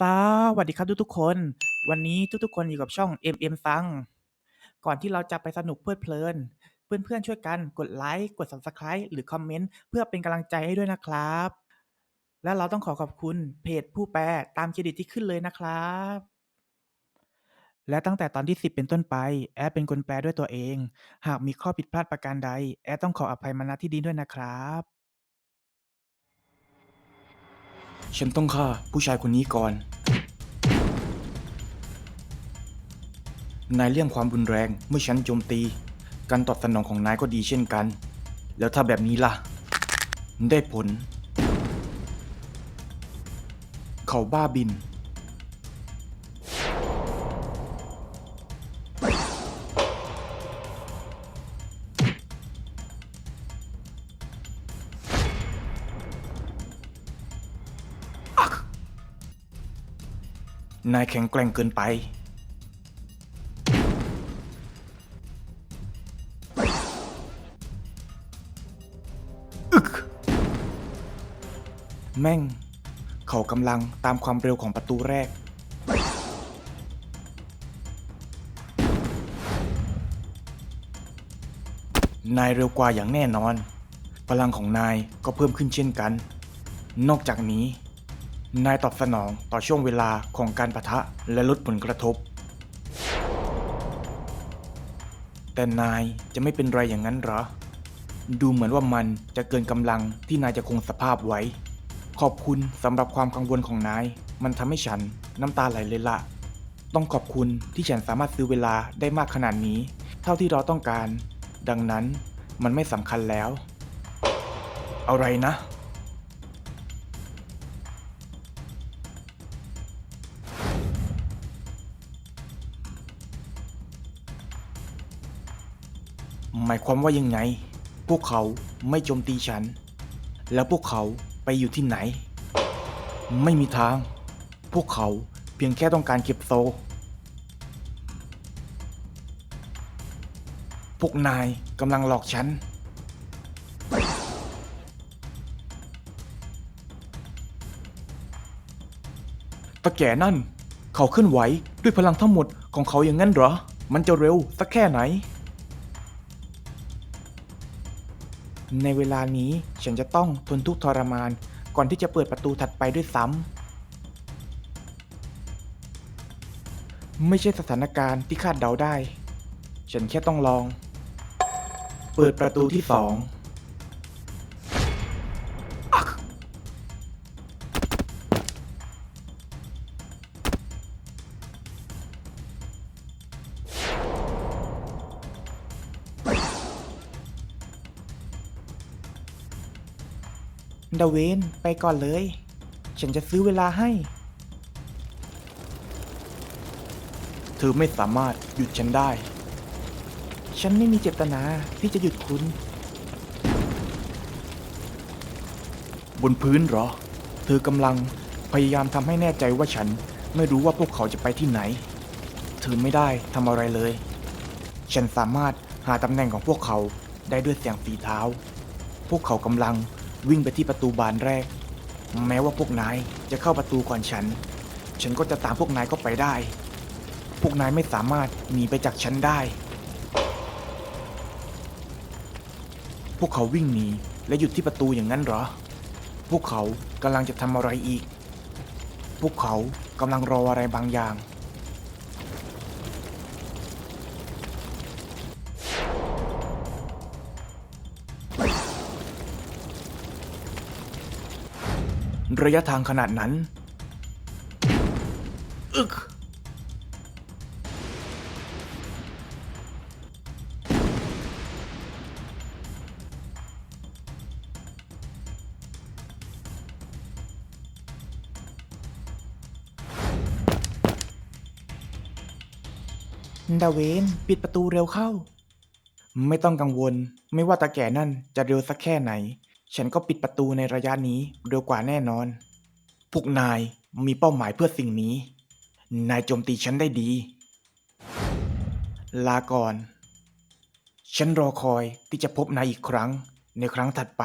สวัสดีครับทุกๆคน วันนี้ทุกๆคนอยู่กับช่อง MM ซัง ก่อนที่เราจะไปสนุกเพลิดเพลิน เพื่อนๆช่วยกันกดไลค์กด Subscribe หรือคอมเมนต์เพื่อเป็นกำลังใจให้ด้วยนะครับ และเราต้องขอขอบคุณเพจผู้แปลตามเครดิตที่ขึ้นเลยนะครับ และตั้งแต่ตอนที่ 10 เป็นต้นไป แอดเป็นคนแปลด้วยตัวเอง หากมีข้อผิดพลาดประการใด แอดต้องขออภัยมาณที่นี้ด้วยนะครับ ฉันต้องฆ่าผู้ชายคนนี้ก่อน นายเลี่ยงความรุนแรงเมื่อฉันโจมตี การตอบสนองของนายก็ดีเช่นกัน แล้วถ้าแบบนี้ล่ะ ได้ผล เขาบ้าบิน นายแข็งแกร่งเกินไป อึก แม่ง เขากำลังตามความเร็วของประตูแรก นายเร็วกว่าอย่างแน่นอน พลังของนายก็เพิ่มขึ้นเช่นกัน นอกจากนี้ นายตอบสนองต่อช่วงเวลาของการประทะและลดผลกระทบ แต่นายจะไม่เป็นไรอย่างนั้นหรอ ดูเหมือนว่ามันจะเกินกำลังที่นายจะคงสภาพไว้ ขอบคุณสำหรับความกังวลของนาย มันทำให้ฉันน้ำตาไหลเลยละ ต้องขอบคุณที่ฉันสามารถซื้อเวลาได้มากขนาดนี้ เท่าที่เราต้องการ ดังนั้นมันไม่สำคัญแล้ว อะไรนะ หมายความว่ายังไง พวกเขาไม่โจมตีฉัน แล้วพวกเขาไปอยู่ที่ไหน ไม่มีทาง พวกเขาเพียงแค่ต้องการเก็บโซ พวกนายกำลังหลอกฉัน ตะแก่นั่น เขาเคลื่อนไหวด้วยพลังทั้งหมดของเขาอย่างนั้นเหรอ มันจะเร็วสักแค่ไหน ในเวลานี้ฉันจะต้องทนทุกข์ทรมาน ก่อนที่จะเปิดประตูถัดไปด้วยซ้ำไม่ใช่สถานการณ์ที่คาดเดาได้ ฉันแค่ต้องลอง เปิดประตูที่สอง ดาเวนไปก่อนเลย ฉันจะซื้อเวลาให้ เธอไม่สามารถหยุดฉันได้ ฉันไม่มีเจตนาที่จะหยุดคุณ บนพื้นเหรอ เธอกำลังพยายามทำให้แน่ใจว่าฉันไม่รู้ว่าพวกเขาจะไปที่ไหน เธอไม่ได้ทำอะไรเลย ฉันสามารถหาตำแหน่งของพวกเขาได้ด้วยเสียงฝีเท้า พวกเขากำลัง วิ่งไปที่ประตูบานแรก แม้ว่าพวกนายจะเข้าประตูก่อนฉัน ฉันก็จะตามพวกนายเข้าไปได้ พวกนายไม่สามารถหนีไปจากฉันได้ พวกเขาวิ่งหนีและหยุดที่ประตูอย่างนั้นเหรอ พวกเขากำลังจะทำอะไรอีก พวกเขากำลังรออะไรบางอย่าง ระยะทางขนาดนั้น อึกดาเวนปิดประตูเร็วเข้า ไม่ต้องกังวล ไม่ว่าตาแก่นั่นจะเร็วสักแค่ไหน ฉันก็ปิดประตูในระยะนี้เร็วกว่าแน่นอน พวกนายมีเป้าหมายเพื่อสิ่งนี้ นายโจมตีฉันได้ดี ลาก่อน ฉันรอคอยที่จะพบนายอีกครั้งในครั้งถัดไป